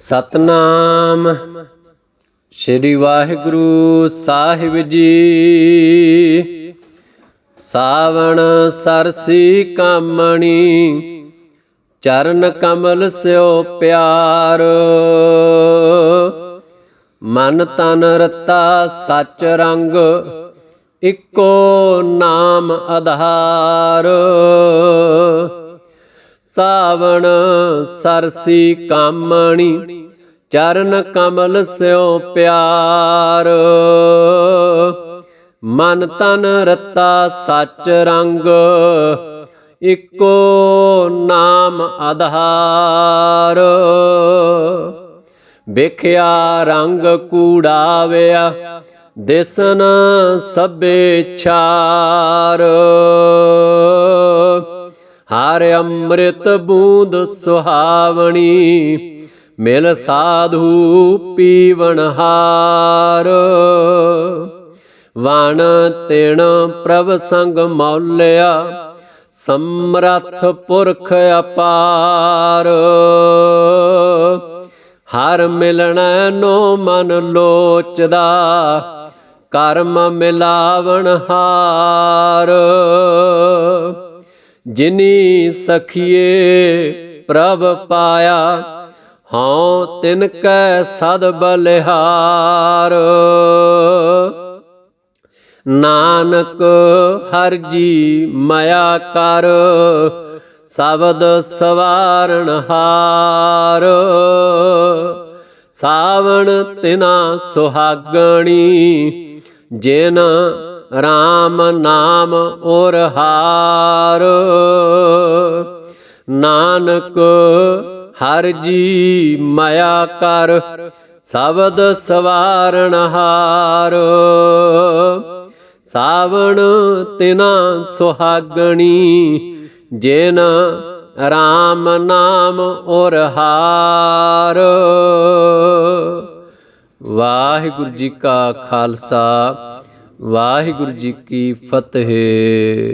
ਸਤਨਾਮ। ਸ੍ਰੀ ਵਾਹਿਗੁਰੂ ਸਾਹਿਬ ਜੀ। ਸਾਵਣ ਸਰਸੀ ਕਾਮਣੀ, ਚਰਨ ਕਮਲ ਸਿਓ ਪਿਆਰ। ਮਨ ਤਨ ਰਤਾ ਸੱਚ ਰੰਗ, ਇੱਕੋ ਨਾਮ ਆਧਾਰ। ਸਾਵਣ ਸਰਸੀ ਕਾਮਣੀ, ਚਰਨ ਕਮਲ ਸਿਓ ਪਿਆਰ। ਮਨ ਤਨ ਰਤਾ ਸੱਚ ਰੰਗ, ਇੱਕੋ ਨਾਮ ਆਧਾਰ। ਵੇਖਿਆ ਰੰਗ ਕੂੜਾਵਿਆ, ਦਿਸਨ ਸਭੇ ਛਾਰ। ਹਰ ਅੰਮ੍ਰਿਤ ਬੂੰਦ ਸੁਹਾਵਣੀ, ਮਿਲ ਸਾਧੂ ਪੀਵਣ ਹਾਰ। ਵਣ ਤਿਣ ਪ੍ਰਭ ਸੰਗ ਮੌਲਿਆ, ਸਮਰੱਥ ਪੁਰਖ ਅਪਾਰ। ਹਰ ਮਿਲਣ ਨੋ ਮਨ ਲੋਚਦਾ, ਕਰਮ ਮਿਲਾਵਣ ਹਾਰ। ਜਿਨੀ ਸਖੀਏ ਪ੍ਰਭ ਪਾਇਆ ਹਉ ਤਿਨ ਕੈ ਸਦ ਬਲਿਹਾਰ। ਨਾਨਕ ਹਰ ਜੀ ਮਾਇਆ ਕਰ, ਸਬਦ ਸਵਾਰਣ ਹਾਰ। ਸਾਵਣ ਤਿਨਾ ਸੁਹਾਗਣੀ, ਜਿਨ RAM ਨਾਮ ਔਰ ਹਾਰ। ਨਾਨਕ ਹਰ ਜੀ ਮਾਇਆ ਕਰ, ਸਬਦ ਸਵਾਰਣ ਹਾਰ। ਸਾਵਣ ਤਿਨਾ ਸੁਹਾਗਣੀ, ਜਿਨ RAM ਨਾਮ ਔਰ ਹਾਰ। ਵਾਹਿਗੁਰੂ ਜੀ ਕਾ ਖਾਲਸਾ। ਵਾਹਿਗੁਰੂ ਜੀ ਕੀ ਫਤਿਹ।